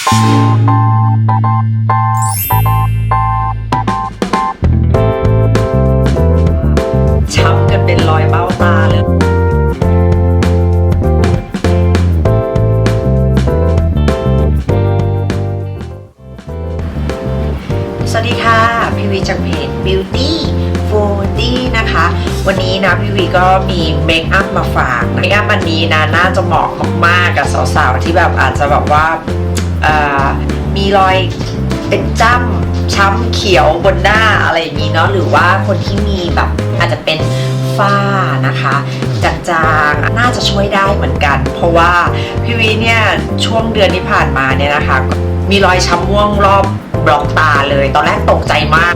ช้ำกันเป็นรอยเบ้าตาเลยสวัสดีค่ะ พี่วีจากเพจ Beauty f o o d นะคะ วันนี้นะพี่วีก็มีเมคอัพมาฝากเมคอัพอันนี้นะน่าจะเหมาะมากๆกับสาวๆ ที่แบบอาจจะแบบว่า มีรอยเป็นจ้ำช้ำเขียวบนหน้าอะไรอย่างนี้เนาะหรือว่าคนที่มีแบบอาจจะเป็นฝ้านะคะจางๆน่าจะช่วยได้เหมือนกัน เพราะว่าพี่วีเนี่ยช่วงเดือนที่ผ่านมาเนี่ยนะคะ มีรอยช้ำม่วงรอบบล็อกตาเลย ตอนแรกตกใจมาก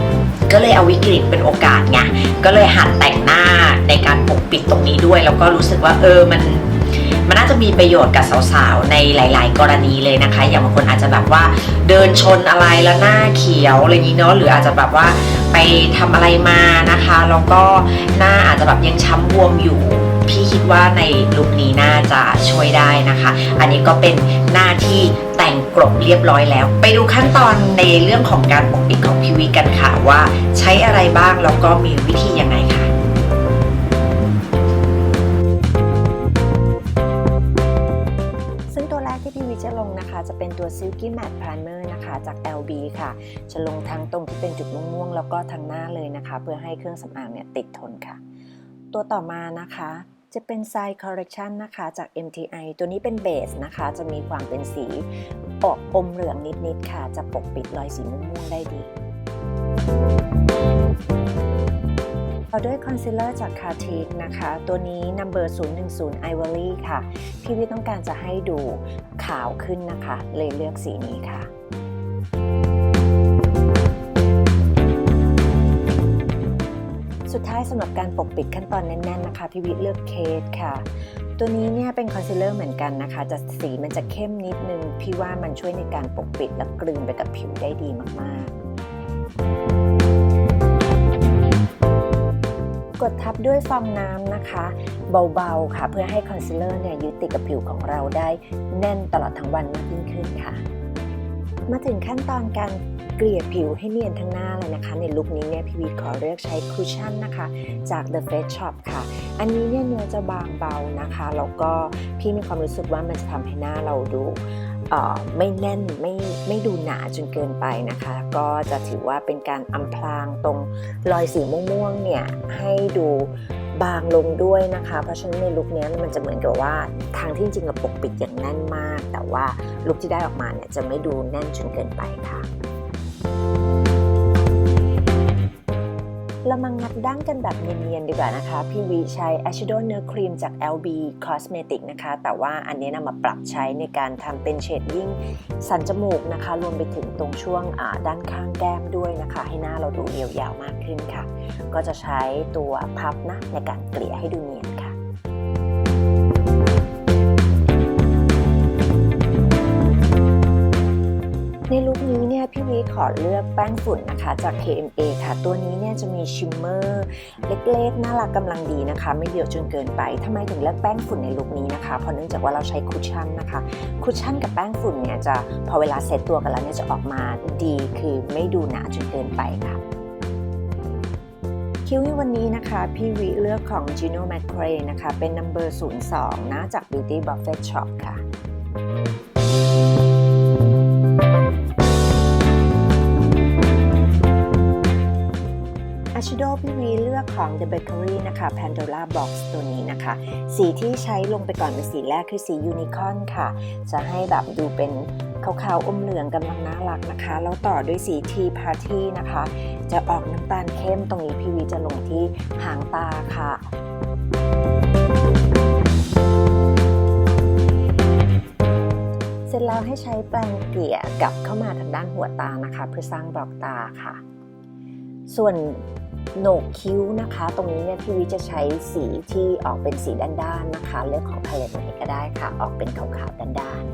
ก็เลยเอาวิกฤตเป็นโอกาสไงก็เลยหัดแต่งหน้าในการปกปิดตรงนี้ด้วย แล้วก็รู้สึกว่าเออมัน มันน่าจะมีประโยชน์กับสาวๆ ในหลาย ๆ กรณีเลยนะคะ อย่างบางคนอาจจะแบบว่าเดินชนอะไรแล้วหน้าเขียวอะไรอย่างนี้เนาะหรืออาจจะแบบว่าไปทำอะไรมานะคะแล้วก็หน้าอาจจะแบบยังช้ำบวมอยู่พี่คิดว่าในลุคนี้น่าจะช่วยได้นะคะ อันนี้ก็เป็นหน้าที่แต่งกลบเรียบร้อยแล้ว ไปดูขั้นตอนในเรื่องของการปกปิดของพี่วิกันค่ะว่าใช้อะไรบ้างแล้วก็มีวิธียังไงค่ะ จะเป็นตัว Silky Matte Primer นะคะจาก LB ค่ะจะลงทั้งตรงที่เป็นจุดม่วงๆ แล้วก็ทั้งหน้าเลยนะคะ เพื่อให้เครื่องสำอางเนี่ยติดทนค่ะ ตัวต่อมานะคะจะเป็น Side Correction นะคะจาก MTI ตัวนี้เป็นเบสนะคะ จะมีความเป็นสีออกอมเหลืองนิดๆค่ะ จะปกปิดรอยสีม่วงๆได้ดี อด้วยคอนซีลเลอร์จาก Cartier นะคะ ตัวนี้ number 010 Ivory ค่ะ พี่วิต้องการจะให้ดูขาวขึ้นนะคะ เลยเลือกสีนี้ค่ะสุดท้ายสำหรับการปกปิดขั้นตอนแน่นๆนะคะพี่วิเลือกเคสค่ะ ตัวนี้เนี่ยเป็นคอนซีลเลอร์เหมือนกันนะคะ จะสีมันจะเข้มนิดนึง พี่ว่ามันช่วยในการปกปิดและกลืนไปกับผิวได้ดีมากๆ ดทับด้วยฟองน้ำนะคะ เบาๆค่ะเพื่อให้คอนซีลเลอร์เนี่ยยึดติดกับผิวของเราได้แน่นตลอดทั้งวันมากยิ่งขึ้นค่ะ มาถึงขั้นตอนการเกลี่ยผิวให้เนียนทั้งหน้าเลยนะคะ ในลุคนี้เนี่ยพี่วีขอเลือกใช้คุชชั่นนะคะ จาก The Face Shop ค่ะ อันนี้เนี่ยเนื้อจะบางเบานะคะ แล้วก็พี่มีความรู้สึกว่ามันจะทำให้หน้าเราดู ไม่แน่นไม่ไม่ดูหนาจนเกินไปนะคะ ก็จะถือว่าเป็นการอำพรางตรงรอยสีม่วงๆเนี่ยให้ดูบางลงด้วยนะคะ เพราะฉะนั้นในลุคนี้มันจะเหมือนกับว่าทางที่จริงกับปกปิดอย่างแน่นมาก แต่ว่าลุคที่ได้ออกมาเนี่ยจะไม่ดูแน่นจนเกินไปค่ะ เรามางัดดั้งกันแบบเนียนๆดีกว่านะคะ พี่วีใช้ eyeshadow เนื้อครีมจาก LB Cosmetic นะคะ แต่ว่าอันนี้นำมาปรับใช้ในการทำเป็นเชดดิ้งสันจมูกนะคะ รวมไปถึงตรงช่วงด้านข้างแก้มด้วยนะคะ ให้หน้าเราดูเรียวยาวมากขึ้นค่ะ ก็จะใช้ตัวพับนะในการเกลี่ยให้ดูเนียน ขอเลือกแป้งฝุ่นนะคะจาก KMA ค่ะ ตัวนี้เนี่ยจะมีชิมเมอร์เล็กๆ น่ารักกำลังดีนะคะ ไม่เยอะจนเกินไปทำไมถึงเลือกแป้งฝุ่นในลุคนี้นะคะเพราะเนื่องจากว่าเราใช้คุชชั่นนะคะคุชชั่นกับแป้งฝุ่นเนี่ยจะพอเวลาเซตตัวกันแล้วเนี่ยจะออกมาดีคือไม่ดูหนาจนเกินไปค่ะคิ้วในวันนี้นะคะ พี่วิเลือกของ Gino m a c r a e นะคะ เป็น number 02 นะ จาก Beauty Buffet Shop ค่ะ อาชิโดพี่วีเลือกของ The Bakery นะคะ Pandora Box ตัวนี้นะคะ สีที่ใช้ลงไปก่อนเป็นสีแรกคือสียูนิคอนค่ะ จะให้แบบดูเป็นขาวๆอมเหลืองกำลังน่ารักนะคะ แล้วต่อด้วยสี Tea Party นะคะ จะออกน้ำตาลเข้มตรงนี้พี่วีจะลงที่หางตาค่ะเสร็จแล้วให้ใช้แปรงเกลี่ยกลับเข้ามาทางด้านหัวตานะคะ เพื่อสร้างบล็อกตาค่ะ ส่วนโหนกคิ้วนะคะ ตรงนี้เนี่ยพี่วิจะใช้สีที่ออกเป็นสีด้านๆนะคะ เลือกของพาเลตไหนก็ได้ค่ะ ออกเป็นขาวๆด้าน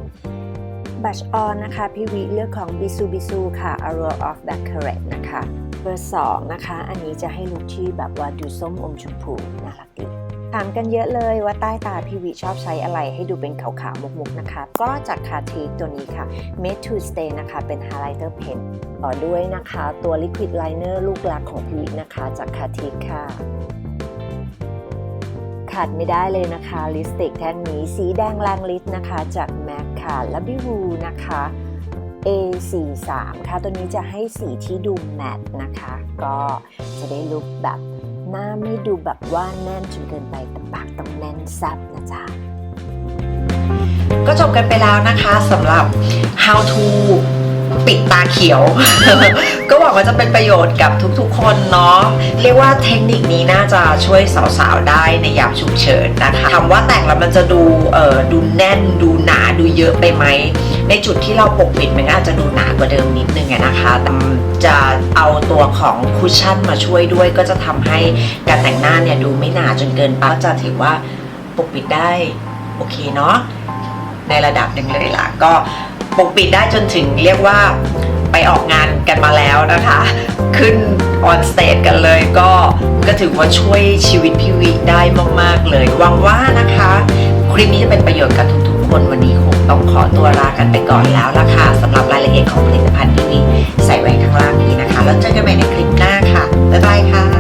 ๆบัชออนนะคะ พี่วิเลือกของ Bisu Bisu ค่ะ a r o r of Baccarat นะคะ เบอร์สองนะคะ อันนี้จะให้ลุคที่แบบว่าดูส้มอมชมพูน่ารักดี ถามกันเยอะเลยว่าใต้ตาพี่วิชอบใช้อะไรให้ดูเป็นขาวๆมุกๆนะคะ ก็จากคาทีตัวนี้ค่ะ Made to Stay นะคะ เป็น Highlighter Pen ต่อด้วยนะคะ ตัว Liquid Liner ลูกรักของพี่วินะคะจากคาทีค่ะขาดไม่ได้เลยนะคะลิสติกแท่งนี้สีแดงแรงฤทธิ์นะคะ จาก MAC ค่ะและบิวูนะคะ A43 ค่ะ ตัวนี้จะให้สีที่ดูแมตต์นะคะ ก็จะได้ลุคแบบ หน้าไม่ดูแบบว่าแน่นจนเกินไปแต่ปากต้องแน่นแซับนะจ๊ะก็จบกันไปแล้วนะคะสำหรับ how to ปิดตาเขียว ก็หวังว่าจะเป็นประโยชน์กับทุกๆ คนเนาะเรียกว่าเทคนิคนี้น่าจะช่วยสาวๆ ได้ในยามฉุกเฉินนะคะถามว่าแต่งแล้วมันจะดูเอ่อดูแน่นดูหนาดูเยอะไปไหม ในจุดที่เราปกปิดมันอาจจะดูหนากว่าเดิมนิดนึงอะนะคะจะ ตัวของคุชชั่นมาช่วยด้วย ก็จะทำให้การแต่งหน้าเนี่ยดูไม่หนาจนเกินไปก็จะถือว่าปกปิดได้โอเคเนาะในระดับหนึ่งเลยล่ะ ก็ปกปิดได้จนถึงเรียกว่าไปออกงานกันมาแล้วนะคะ ขึ้นออนสเตจกันเลยก็ก็ถือว่าช่วยชีวิตพี่วิได้มาก ๆ เลยหวังว่านะคะ คลิปนี้จะเป็นประโยชน์กับทุกๆ คนวันนี้คงต้องขอตัวลากันไปก่อนแล้วล่ะค่ะสำหรับรายละเอียดของผลิตภัณฑ์พี่วิใส่ไว้ข้างล่าง แล้วเจอกันใหม่ในคลิปหน้าค่ะ บ๊ายบายค่ะ